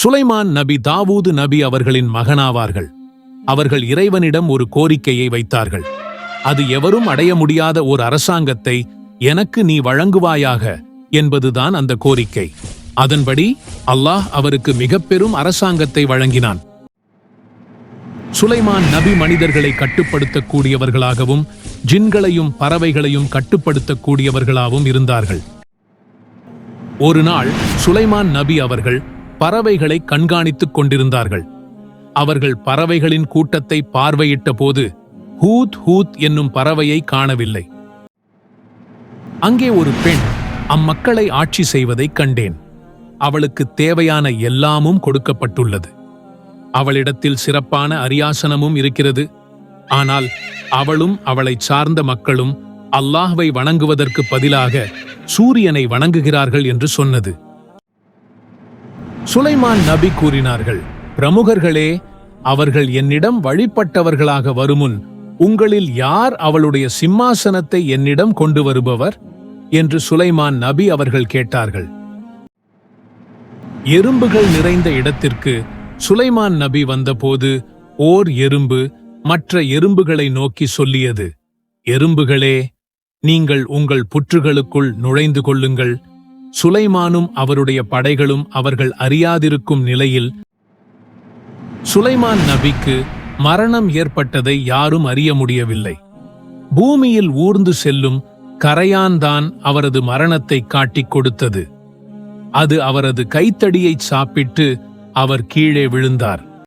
சுலைமான் நபி தாவூது நபி அவர்களின் மகனாவார்கள். அவர்கள் இறைவனிடம் ஒரு கோரிக்கையை வைத்தார்கள். அது எவரும் அடைய முடியாத ஒரு அரசாங்கத்தை எனக்கு நீ வழங்குவாயாக என்பதுதான் அந்த கோரிக்கை. அதன்படி அல்லாஹ் அவருக்கு மிக பெரும் அரசாங்கத்தை வழங்கினான். சுலைமான் நபி மனிதர்களை கட்டுப்படுத்தக்கூடியவர்களாகவும் ஜின்களையும் பறவைகளையும் கட்டுப்படுத்தக்கூடியவர்களாகவும் இருந்தார்கள். ஒரு நாள் சுலைமான் நபி அவர்கள் பறவைகளை கண்காணித்துக் கொண்டிருந்தார்கள். அவர்கள் பறவைகளின் கூட்டத்தை பார்வையிட்ட போது ஹூத் ஹூத் என்னும் பறவையை காணவில்லை. அங்கே ஒரு பெண் அம்மக்களை ஆட்சி செய்வதைக் கண்டேன். அவளுக்கு தேவையான எல்லாமும் கொடுக்கப்பட்டுள்ளது. அவளிடத்தில் சிறப்பான அரியாசனமும் இருக்கிறது. ஆனால் அவளும் அவளைச் சார்ந்த மக்களும் அல்லாஹ்வை வணங்குவதற்கு பதிலாக சூரியனை வணங்குகிறார்கள் என்று சொன்னது. சுலைமான் நபி கூறினார்கள் பிரமுகர்களே அவர்கள் என்னிடம் வழிபட்டவர்களாக வருமுன் உங்களில் யார் அவளுடைய சிம்மாசனத்தை என்னிடம் கொண்டு வருபவர்? என்று சுலைமான் நபி அவர்கள் கேட்டார்கள். எறும்புகள் நிறைந்த இடத்திற்கு சுலைமான் நபி வந்தபோது ஓர் எறும்பு மற்ற எறும்புகளை நோக்கி சொல்லியது எறும்புகளே நீங்கள் உங்கள் புற்றுகளுக்குள் நுழைந்து கொள்ளுங்கள் சுலைமானும் அவருடைய படைகளும் அவர்கள் அறியாதிருக்கும் நிலையில் சுலைமான் நபிக்கு மரணம் ஏற்பட்டதை யாரும் அறிய முடியவில்லை. பூமியில் ஊர்ந்து செல்லும் கரையான்தான் அவரது மரணத்தை காட்டிக் கொடுத்தது. அது அவரது கைத்தடியைச் சாப்பிட்டு அவர் கீழே விழுந்தார்.